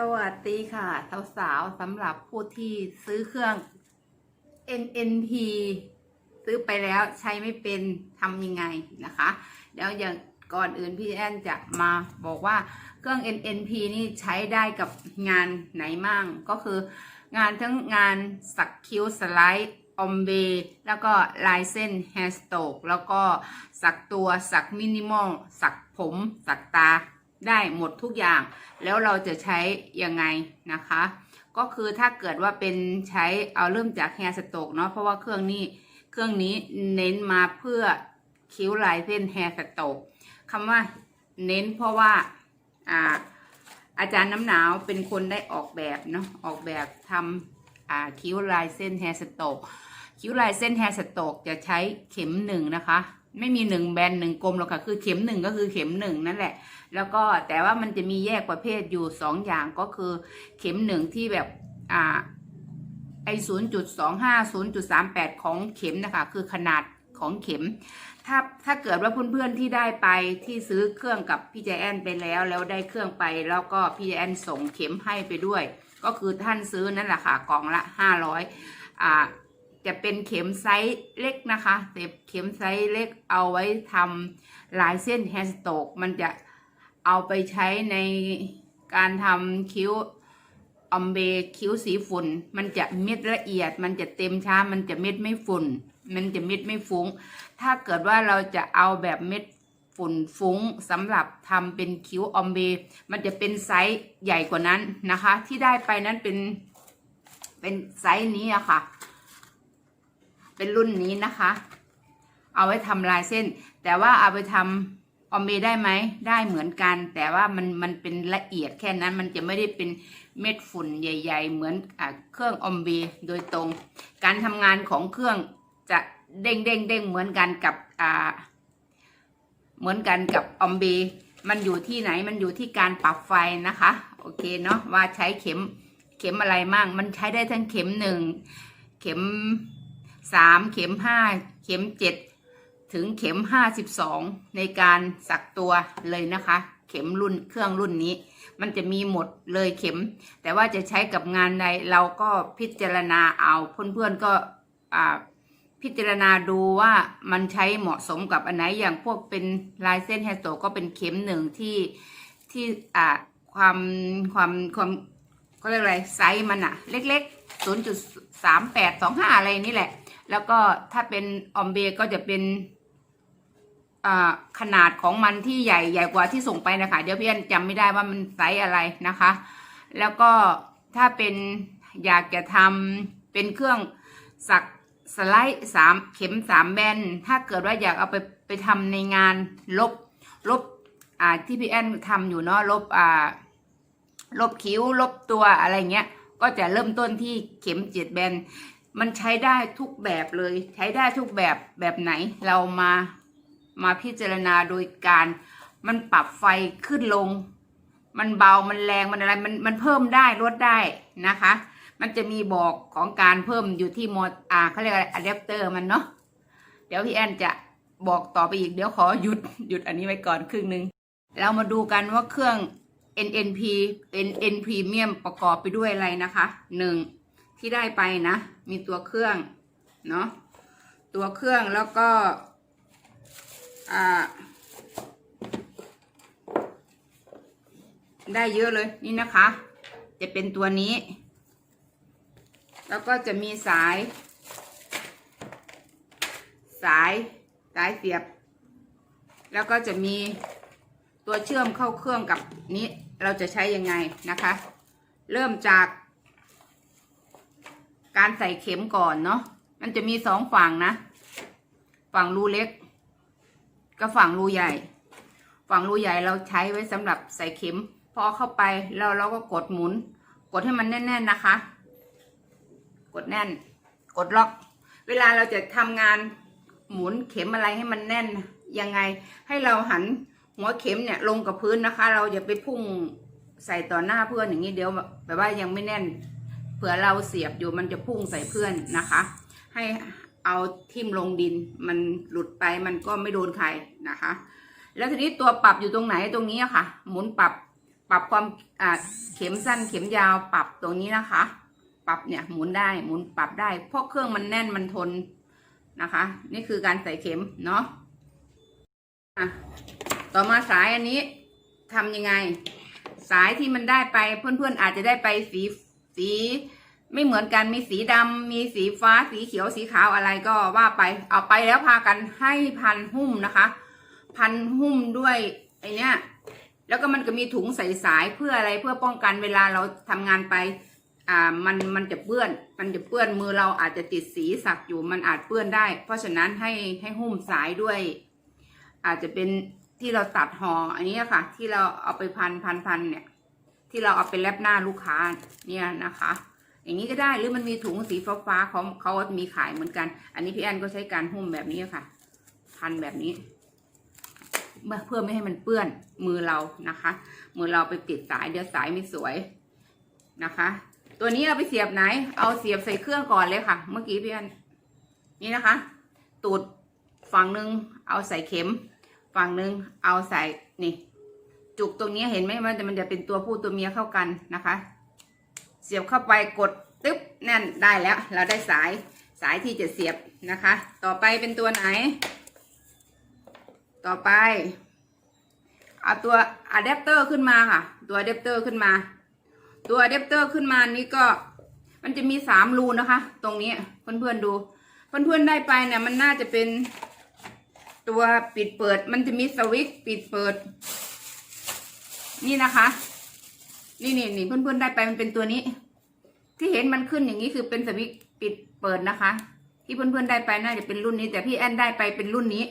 สวัสดีค่ะสาวๆสำหรับผู้ที่ซื้อเครื่อง NNP ซื้อไปแล้วใช้ไม่เป็นทำยังไงนะคะ เดี๋ยวอย่างก่อนอื่นพี่แอนจะมาบอกว่าเครื่อง NNP นี่ใช้ได้กับงานไหนมั่ง ก็คืองานทั้งงานสักคิ้วสไลด์ออมเบแล้วก็ลายเส้นแฮสโตกแล้วก็สักตัวสักมินิมอลสักผมสักตา ได้หมดทุกอย่าง แล้วเราจะใช้ยังไงนะคะ ก็คือถ้าเกิดว่าเป็นใช้เอาเริ่มจากแฮร์สโตกเนาะเพราะว่าเครื่องนี้เครื่องนี้เน้นมาเพื่อคิ้วลายเส้นแฮร์สโตกคำว่าเน้นเพราะว่าอ่าอาจารย์น้ำหนาวเป็นคนได้ออกแบบเนาะออกแบบทำอ่าคิ้วลายเส้นแฮร์สโตกคิ้วลายเส้นแฮร์สโตกจะใช้เข็มหนึ่งนะคะ ไม่มีหนึ่งแบนหนึ่งกลมหรอกค่ะ คือเข็มหนึ่งก็คือเข็มหนึ่งนั่นแหละ แล้วก็แต่ว่ามันจะมีแยกประเภทอยู่สองอย่างก็คือ เข็มหนึ่งที่แบบอ่าไอศูนย์จุดสองห้าศูนย์จุดสามแปดของเข็มนะคะ คือขนาดของเข็ม ถ้าถ้าเกิดว่าเพื่อนๆที่ได้ไปที่ซื้อเครื่องกับพี่แจแอนไปแล้ว แล้วได้เครื่องไปแล้วก็พี่แจแอนส่งเข็มให้ไปด้วย ก็คือท่านซื้อนั่นแหละค่ะกล่องละห้าร้อยอ่า จะเป็นเข็มไซส์เล็กนะคะแต่เข็มไซส์เล็กเอาไว้ทำลายเส้นแฮร์สโตกมันจะเอาไปใช้ในการทำคิ้วออมเบคิ้วสีฝุ่น มันจะเม็ดละเอียด มันจะเต็มช้า มันจะเม็ดไม่ฝุ่น มันจะเม็ดไม่ฟุ้ง ถ้าเกิดว่าเราจะเอาแบบเม็ดฝุ่นฟุ้งสำหรับทำเป็นคิ้วออมเบ มันจะเป็นไซส์ใหญ่กว่านั้นนะคะ ที่ได้ไปนั้นเป็นเป็นไซส์นี้อะค่ะ เป็นรุ่นนี้นะคะ เอาไว้ทำลายเส้น แต่ว่าเอาไปทำออมเบได้ไหมได้เหมือนกัน แต่ว่ามันมันเป็นละเอียดแค่นั้นมันจะไม่ได้เป็นเม็ดฝุ่นใหญ่ ๆ เหมือนอเครื่องออมเบโดยตรง การทำงานของเครื่องจะเด้งเด้งเด้งเหมือนกันกับอ่าเหมือนกันกับออมเบมันอยู่ที่ไหนมันอยู่ที่การปรับไฟนะคะ โอเคเนาะว่าใช้เข็มเข็มอะไรมั่งมันใช้ได้ทั้งเข็มหนึ่งเข็ม สามเข็มห้าเข็มเจ็ดถึงเข็มห้าสิบสองในการสักตัวเลยนะคะ เข็มรุ่นเครื่องรุ่นนี้ มันจะมีหมดเลยเข็ม แต่ว่าจะใช้กับงานใดเราก็พิจารณาเอาเพื่อนๆก็อ่าพิจารณาดูว่ามันใช้เหมาะสมกับอันไหนอย่างพวกเป็นลายเส้นแฮร์โตก็เป็นเข็มหนึ่งที่ที่อ่าความความความเขาเรียกอะไรไซส์มันอะเล็กๆ0.3825อะไรนี่แหละ แล้วก็ถ้าเป็นออมเบก็จะเป็นขนาดของมันที่ใหญ่ใหญ่กว่าที่ส่งไปนะคะ เดี๋ยวพี่อันจำไม่ได้ว่ามันไซส์อะไรนะคะ แล้วก็ถ้าเป็นอยากจะทำเป็นเครื่องสักสไลด์สามเข็มสามแบนถ้าเกิดว่าอยากเอาไปไปทำในงานลบลบอ่าที่พี่แอนทำอยู่เนาะลบอ่าลบคิ้วลบตัวอะไรเงี้ย ก็จะเริ่มต้นที่เข็มเจ็ดแบน มันใช้ได้ทุกแบบเลย ใช้ได้ทุกแบบแบบไหน เรามามาพิจารณาโดยการมันปรับไฟขึ้นลง มันเบา มันแรง มันอะไร มันมันเพิ่มได้ลดได้นะคะ มันจะมีบอกของการเพิ่มอยู่ที่โมดอ่าเขาเรียกอะไรอะแดปเตอร์มันเนาะ เดี๋ยวพี่แอนจะบอกต่อไปอีก เดี๋ยวขอหยุดหยุดอันนี้ไว้ก่อนครึ่งหนึ่ง เรามาดูกันว่าเครื่อง NNP NN Premium ประกอบไปด้วยอะไรนะคะหนึ่งที่ได้ไปนะ มีตัวเครื่องเนาะตัวเครื่องแล้วก็อ่าได้เยอะเลยนี่นะคะ จะเป็นตัวนี้ แล้วก็จะมีสาย สายสายเสียบ แล้วก็จะมีตัวเชื่อมเข้าเครื่องกับนี้เราจะใช้ยังไงนะคะ เริ่มจาก การใส่เข็มก่อนเนาะมันจะมีสองฝั่งนะ ฝั่งรูเล็ก กับฝั่งรูใหญ่ ฝั่งรูใหญ่เราใช้ไว้สำหรับใส่เข็ม พอเข้าไปแล้วเราก็กดหมุน กดให้มันแน่น ๆนะคะ กดแน่น กดล็อก เวลาเราจะทำงานหมุนเข็มอะไรให้มันแน่นยังไง ให้เราหันหัวเข็มเนี่ยลงกับพื้นนะคะ เราอย่าไปพุ่งใส่ต่อหน้าเพื่อนอย่างนี้เดี๋ยวแบบว่ายังไม่แน่น เผื่อเราเสียบอยู่มันจะพุ่งใส่เพื่อนนะคะ ให้เอาทิ่มลงดินมันหลุดไปมันก็ไม่โดนใครนะคะ แล้วทีนี้ตัวปรับอยู่ตรงไหนตรงนี้อะค่ะ หมุนปรับปรับความอ่าเข็มสั้นเข็มยาวปรับตรงนี้นะคะ ปรับเนี่ยหมุนได้หมุนปรับได้ เพราะเครื่องมันแน่นมันทนนะคะ นี่คือการใส่เข็มเนาะะต่อมาสายอันนี้ทำยังไง สายที่มันได้ไปเพื่อนๆอาจจะได้ไปสี สีไม่เหมือนกันมีสีดำมีสีฟ้าสีเขียวสีขาวอะไรก็ว่าไป เอาไปแล้วพากันให้พันหุ้มนะคะ พันหุ้มด้วยไอเนี้ยแล้วก็มันก็มีถุงใส่สายเพื่ออะไรเพื่อป้องกันเวลาเราทำงานไป อ่ามันมันจะเปื้อน มันจะเปื้อนมือเราอาจจะติดสีสักอยู่มันอาจเปื้อนได้ เพราะฉะนั้นให้ให้หุ้มสายด้วย อาจจะเป็นที่เราตัดห่ออันนี้ค่ะ ที่เราเอาไปพันพันพันเนี่ย ที่เราเอาไปแลบหน้าลูกค้าเนี่ยนะคะ อย่างนี้ก็ได้หรือมันมีถุงสีฟ้าฟ้าเขาเขามีขายเหมือนกัน อันนี้พี่แอนก็ใช้การหุ้มแบบนี้ค่ะ พันแบบนี้เพื่อเพื่อไม่ให้มันเปื้อนมือเรานะคะ มือเราไปติดสายเดี๋ยวสายไม่สวยนะคะ ตัวนี้เอาไปเสียบไหน เอาเสียบใส่เครื่องก่อนเลยค่ะ เมื่อกี้พี่อันนี่นะคะ ตูดฝั่งหนึ่งเอาใส่เข็ม ฝั่งหนึ่งเอาใส่นี่ จุกตรงนี้เห็นไหมมันจะมันจะเป็นตัวผู้ตัวเมียเข้ากันนะคะ เสียบเข้าไปกดตึ๊บแน่นได้แล้ว เราได้สายสายที่จะเสียบนะคะ ต่อไปเป็นตัวไหน ต่อไปเอาตัวอะแดปเตอร์ขึ้นมาค่ะ ตัวอะแดปเตอร์ขึ้นมา ตัวอะแดปเตอร์ขึ้นมานี้ก็มันจะมีสามรูนะคะ ตรงนี้เพื่อนๆดูเพื่อนๆได้ไปเนี่ยมันน่าจะเป็นตัวปิดเปิด มันจะมีสวิตช์ปิดเปิด นี่นะคะ นี่นี่นี่เพื่อนๆได้ไปมันเป็นตัวนี้ ที่เห็นมันขึ้นอย่างนี้คือเป็นสวิตปิดเปิดนะคะ ที่เพื่อนๆได้ไปน่าจะเป็นรุ่นนี้ แต่พี่แอนได้ไปเป็นรุ่นนี้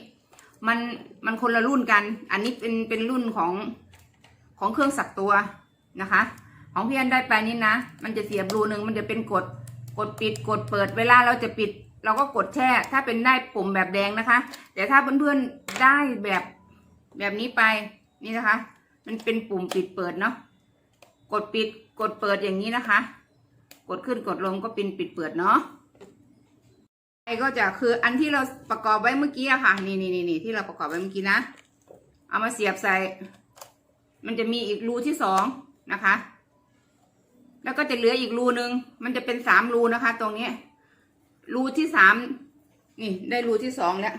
มันมันคนละรุ่นกัน อันนี้เป็นเป็นรุ่นของของเครื่องสักตัวนะคะ ของพี่แอนได้ไปนี่นะ มันจะเสียบรูหนึ่งมันจะเป็นกดกดปิดกดเปิดเวลาเราจะปิด เราก็กดแช่ ถ้าเป็นได้ปุ่มแบบแดงนะคะ แต่ถ้าเพื่อนๆได้แบบแบบนี้ไปนี่นะคะ มันเป็นปุ่มปิดเปิดเนาะกดปิดกดเปิดอย่างนี้นะคะ กดขึ้นกดลงก็เป็นปิดเปิดเนาะไอ้ก็จะคืออันที่เราประกอบไว้เมื่อกี้อะค่ะนี่นี่นี่นี่ที่เราประกอบไว้เมื่อกี้นะ เอามาเสียบใส่ มันจะมีอีกรูที่สองนะคะ แล้วก็จะเหลืออีกรูหนึ่งมันจะเป็นสามรูนะคะ ตรงนี้ รูที่สามนี่ได้รูที่สองแล้ว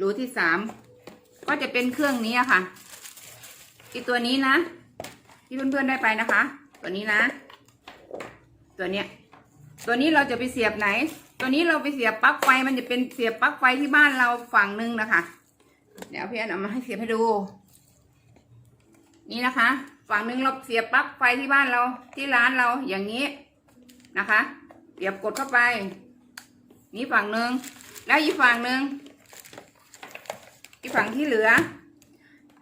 รูที่สามก็จะเป็นเครื่องนี้อะค่ะ อีตัวนี้นะ ที่เพื่อนๆได้ไปนะคะ ตัวนี้นะ ตัวเนี้ย ตัวนี้เราจะไปเสียบไหน ตัวนี้เราไปเสียบปลั๊กไฟมันจะเป็นเสียบปลั๊กไฟที่บ้านเราฝั่งหนึ่งนะคะ เดี๋ยวพี่อันเอามาให้เสียบให้ดู นี่นะคะ ฝั่งหนึ่งเราเสียบปลั๊กไฟที่บ้านเราที่ร้านเราอย่างนี้นะคะเสียบกดเข้าไป นี่ฝั่งหนึ่งแล้วอีกฝั่งหนึ่งอีกฝั่งที่เหลือ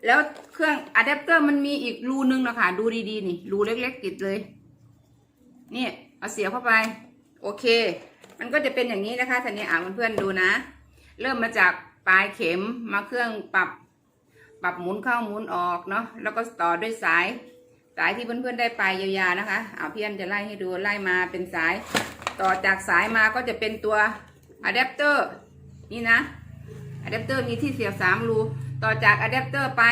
แล้วเครื่องอะแดปเตอร์มันมีอีกรูนึงนะคะดูดีๆนี่รูเล็กๆติดเลย นี่เอาเสียบเข้าไป โอเค มันก็จะเป็นอย่างนี้นะคะท่านนี้อ่าเพื่อนๆดูนะ เริ่มมาจากปลายเข็มมาเครื่องปรับปรับหมุนเข้าหมุนออกเนาะแล้วก็ต่อด้วยสาย สายที่เพื่อนๆได้ไปยาวๆนะคะเอาเพี่อนจะไล่ให้ดูไล่มาเป็นสาย ต่อจากสายมาก็จะเป็นตัวอะแดปเตอร์นี่นะอะแดปเตอร์มีที่เสียบสามรู ต่อจากอะแดปเตอร์ไป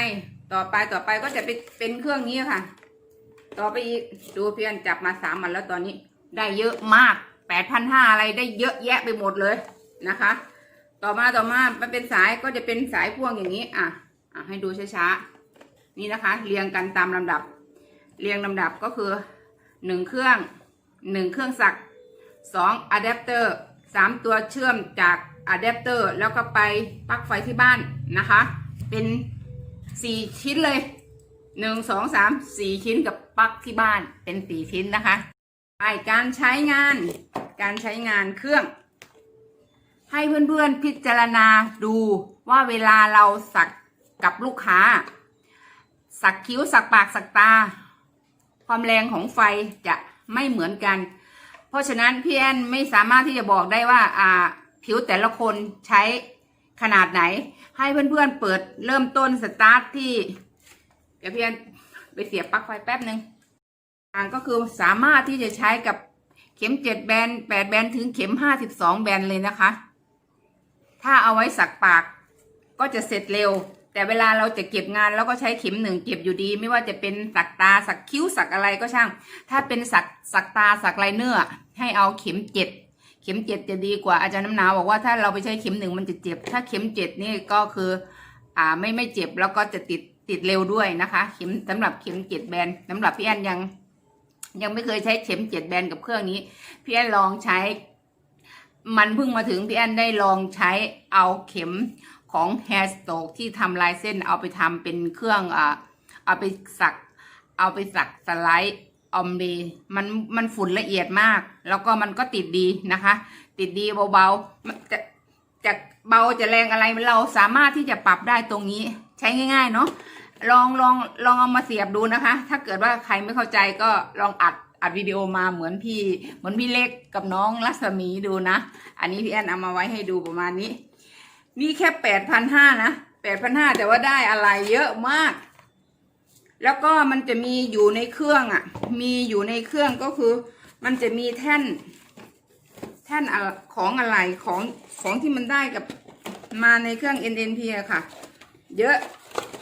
ต่อไปต่อไปก็จะเป็นเป็นเครื่องนี้ค่ะ ต่อไปอีกดูเพียนจับมาสามวันแล้วตอนนี้ ได้เยอะมากแปดพันห้าอะไรได้เยอะแยะไปหมดเลยนะคะ ต่อมาต่อมามันเป็นสายก็จะเป็นสายพ่วงอย่างนี้อะอะให้ดูช้าๆนี่นะคะ เรียงกันตามลำดับ เรียงลำดับก็คือหนึ่งเครื่องหนึ่งเครื่องสักสองอะแดปเตอร์สามตัวเชื่อมจากอะแดปเตอร์แล้วก็ไปปลั๊กไฟที่บ้านนะคะ เป็นสี่ชิ้นเลยหนึ่งสองสามสี่ชิ้นกับปักที่บ้านเป็นสี่ชิ้นนะคะไปการใช้งาน การใช้งานเครื่อง ให้เพื่อนๆพิจารณาดูว่าเวลาเราสักกับลูกค้า สักคิ้วสักปากสักตา ความแรงของไฟจะไม่เหมือนกัน เพราะฉะนั้นพี่แอนไม่สามารถที่จะบอกได้ว่า อ่า ผิวแต่ละคนใช้ ขนาดไหน ให้เพื่อนๆเปิดเริ่มต้นสตาร์ทที่ เดี๋ยวเพี่อนไปเสียบปลั๊กไฟแป๊บหนึ่งอ่างก็คือสามารถที่จะใช้กับเข็มเจ็ดแบนแปดแบนถึงเข็มห้าสิบสองแบนเลยนะคะ ถ้าเอาไว้สักปากก็จะเสร็จเร็ว แต่เวลาเราจะเก็บงานเราก็ใช้เข็มหนึ่งเก็บอยู่ดี ไม่ว่าจะเป็นสักตาสักคิ้วสักอะไรก็ช่าง ถ้าเป็นสักสักตาสักลายเนื้อให้เอาเข็มเจ็ด เข็มเจ็ดจะดีกว่าอาจารย์น้ำหนาวบอกว่าถ้าเราไปใช้เข็มหนึ่งมันจะเจ็บ ถ้าเข็มเจ็ดนี่ก็คือ อ่าไม่ไม่เจ็บแล้วก็จะติดติดเร็วด้วยนะคะ เข็มสำหรับเข็มเจ็ดแบนสำหรับพี่แอนยัง ยังไม่เคยใช้เข็มเจ็ดแบนกับเครื่องนี้พี่แอนลองใช้ มันเพิ่งมาถึงพี่แอนได้ลองใช้เอาเข็มของ Hair s t o k ที่ทำลายเส้นเอาไปทำเป็นเครื่องอ่าเอาไปสัก เอาไปสักสไลด์ ออมดีมันมันฝุ่นละเอียดมาก แล้วก็มันก็ติดดีนะคะ ติดดีเบาๆจะจะเบาจะแรงอะไรเราสามารถที่จะปรับได้ตรงนี้ใช้ง่าย ๆ เนาะลองลองลองเอามาเสียบดูนะคะ ถ้าเกิดว่าใครไม่เข้าใจก็ลองอัดอัดวิดีโอมาเหมือนพี่เหมือนพี่เล็กกับน้องรัศมีดูนะ อันนี้พี่แอนเอามาไว้ให้ดูประมาณนี้ นี่แค่แปดพันห้านะแปดพันห้าแต่ว่าได้อะไรเยอะมาก แล้วก็มันจะมีอยู่ในเครื่องอะ่ะ มีอยู่ในเครื่องก็คือ มันจะมีแท่น แท่นอของอะไรของของที่มันได้กับมาในเครื่อง NNP อะค่ะ เยอะ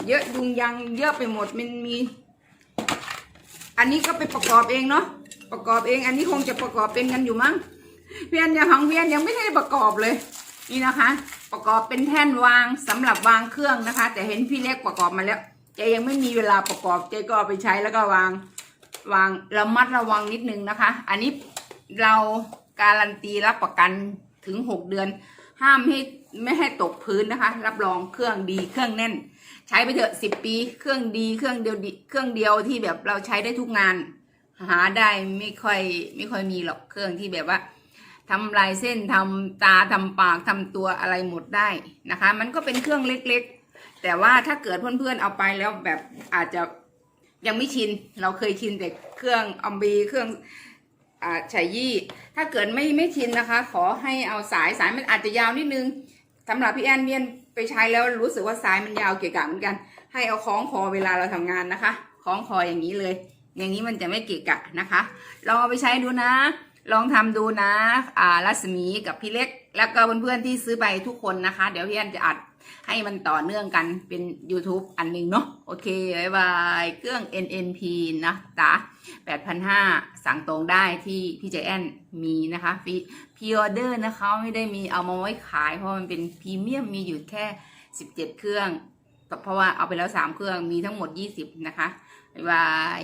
เยอะยุงยังเยอะไปหมดมันมี อันนี้ก็ไปประกอบเองเนาะประกอบเอง อันนี้คงจะประกอบเป็นกันอยู่มั้งเพียนยังของเพียนยังไม่ได้ประกอบเลย นี่นะคะ ประกอบเป็นแท่นวางสำหรับวางเครื่องนะคะ แต่เห็นพี่เล็กประกอบมาแล้ว เจยังไม่มีเวลาประกอบเจก็เอาไปใช้แล้วก็วางวางระมัดระวังนิดนึงนะคะ อันนี้เราการันตีรับประกันถึงหกเดือน ห้ามให้ไม่ให้ตกพื้นนะคะ รับรองเครื่องดีเครื่องแน่น ใช้ไปเถอะสิบปีเครื่องดีเครื่องเดียวเครื่องเดียวที่แบบเราใช้ได้ทุกงาน หาได้ไม่ค่อยไม่ค่อยมีหรอกเครื่องที่แบบว่าทำลายเส้นทำตาทำปากทำตัวอะไรหมดได้นะคะ มันก็เป็นเครื่องเล็กๆ แต่ว่าถ้าเกิดเพื่อนๆเอาไปแล้วแบบอาจจะยังไม่ชิน เราเคยชินแต่เครื่องอมบีเครื่องอ่าฉายยี่ ถ้าเกิดไม่ไม่ชินนะคะ ขอให้เอาสายสายมันอาจจะยาวนิดนึงสำหรับพี่แอนเมียนไปใช้แล้วรู้สึกว่าสายมันยาวเกะกะเหมือนกัน ให้เอาคล้องคอเวลาเราทำงานนะคะคล้องคออย่างนี้เลย อย่างนี้มันจะไม่เกะกะนะคะ ลองเอาไปใช้ดูนะ ลองทำดูนะอ่ารัศมีกับพี่เล็ก แล้วก็เพื่อนๆที่ซื้อไปทุกคนนะคะ เดี๋ยวพี่แอนจะอัด ให้มันต่อเนื่องกันเป็น YouTube อันหนึ่งเนาะโอเคบายบายเครื่อง NNP นะจ๊ะ8,500 สั่งตรงได้ที่พี่ใจแอนมีนะคะฟรีพีออเดอร์นะคะไม่ได้มีเอามาไว้ขายเพราะมันเป็นพรีเมียมมีอยู่แค่ 17 เครื่อง เพราะว่าเอาไปแล้ว 3 เครื่องมีทั้งหมด 20 นะคะบายบาย